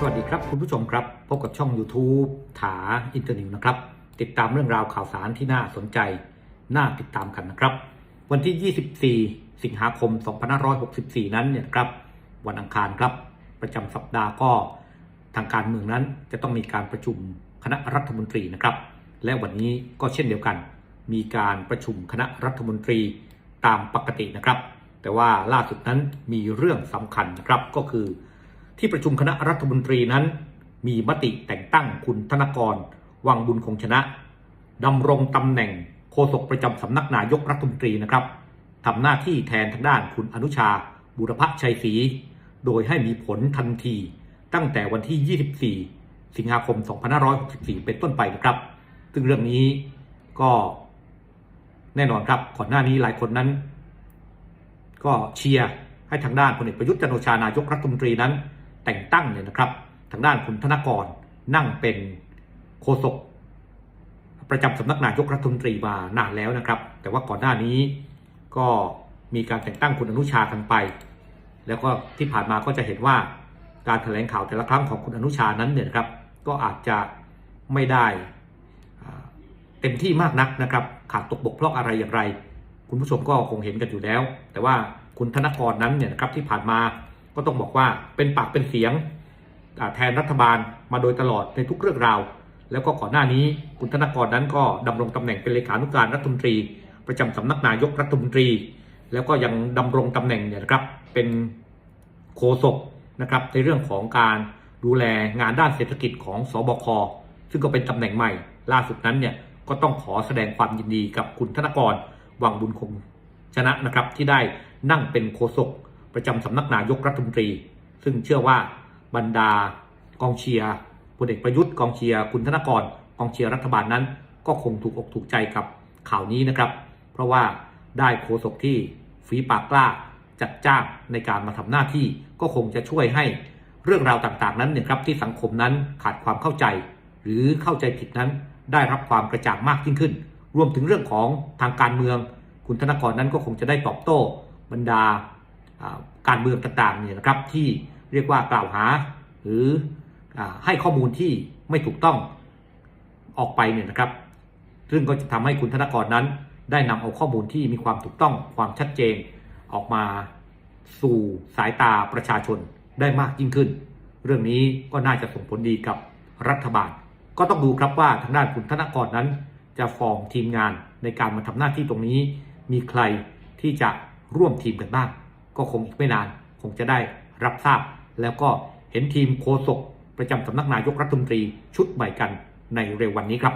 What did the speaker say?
สวัสดีครับคุณผู้ชมครับ พบกับช่อง YouTube ถาอินเตอร์นิวนะครับ ติดตามเรื่องราวข่าวสารที่น่าสนใจ น่าติดตามกันนะครับ วันที่ 24 สิงหาคม 2564 นั้นเนี่ยครับ วันอังคารครับ ประจำสัปดาห์ก็ทางการเมืองนั้นจะต้องมีการประชุมคณะรัฐมนตรีนะครับ และวันนี้ก็เช่นเดียวกัน มีการประชุมคณะรัฐมนตรีตามปกตินะครับ แต่ว่าล่าสุดนั้นมีเรื่องสำคัญนะครับก็คือ ที่ประชุมคณะรัฐมนตรีนั้น มีมติแต่งตั้งคุณธนกร วังบุญคงชนะดำรงตำแหน่งโฆษกประจำสำนักนายกรัฐมนตรีนะครับทำหน้าที่แทนทางด้านคุณอนุชา บุรพชัยศรีโดยให้มีผลทันทีตั้งแต่วันที่ 24 สิงหาคม 2564 เป็นต้นไปนะครับ ซึ่งเรื่องนี้ก็แน่นอนครับก่อนหน้านี้หลายคนนั้น ก็เชียร์ให้ทางด้านพลเอกประยุทธ์จันโอชานายกรัฐมนตรีนั้น แต่งตั้งเนี่ยนะครับ ทางด้านคุณธนกรนั่งเป็นโฆษกประจำสำนักนายกรัฐมนตรีมานานแล้วนะครับ แต่ว่าก่อนหน้านี้ก็มีการแต่งตั้งคุณอนุชากันไป แล้วก็ที่ผ่านมาก็จะเห็นว่าการแถลงข่าวแต่ละครั้งของคุณอนุชานั้นเนี่ยครับก็อาจจะไม่ได้เต็มที่มากนักนะครับ ขาดตกบกพร่องอะไรอย่างไร คุณผู้ชมก็คงเห็นกันอยู่แล้ว แต่ว่าคุณธนกรนั้นเนี่ยนะครับที่ผ่านมา ก็ต้องบอกว่าเป็นปากเป็นเสียงแทนรัฐบาลมาโดยตลอดในทุกเรื่องราว แล้วก็ก่อนหน้านี้คุณธนกรนั้นก็ดำรงตำแหน่งเป็นเลขานุการรัฐมนตรี ประจำสำนักนายกรัฐมนตรี แล้วก็ยังดำรงตำแหน่งเนี่ยนะครับเป็นโฆษกนะครับในเรื่องของการดูแลงานด้านเศรษฐกิจของสบคซึ่งก็เป็นตำแหน่งใหม่ ล่าสุดนั้นเนี่ยก็ต้องขอแสดงความยินดีกับคุณธนกรวังบุญคงชนะนะครับที่ได้นั่งเป็นโฆษก ประจำสำนักนายกรัฐมนตรี ซึ่งเชื่อว่าบรรดากองเชียร์พลเอกประยุทธ์กองเชียร์คุณธนกรกองเชียร์รัฐบาลนั้น ก็คงถูกอกถูกใจกับข่าวนี้นะครับ เพราะว่าได้โฆษกที่ฝีปากกล้าจัดจ้างในการมาทำหน้าที่ก็คงจะช่วยให้เรื่องราวต่างๆ นั้นเนี่ยครับที่สังคมนั้นขาดความเข้าใจ หรือเข้าใจผิดนั้น ได้รับความกระจ่างมากยิ่งขึ้น รวมถึงเรื่องของทางการเมือง คุณธนกรนั้นก็คงจะได้ตอบโต้ บรรดา การเมืองต่างๆเนี่ยนะครับที่เรียกว่ากล่าวหา หรืออให้ข้อมูลที่ไม่ถูกต้องออกไปเนี่ยนะครับ ซึ่งก็จะทำให้คุณธนกรนั้น ได้นำเอาข้อมูลที่มีความถูกต้องความชัดเจนออกมาสู่สายตาประชาชนได้มากยิ่งขึ้น เรื่องนี้ก็น่าจะส่งผลดีกับรัฐบาล ก็ต้องดูครับว่าทางด้านคุณธนกรนั้น จะฟอร์มทีมงานในการมาทำหน้าที่ตรงนี้ มีใครที่จะร่วมทีมกันบ้าง ก็คงอีกไม่นานคงจะได้รับทราบ แล้วก็เห็นทีมโฆษกประจำสำนักนายกรัฐมนตรีชุดใหม่กันในเร็ววันนี้ครับ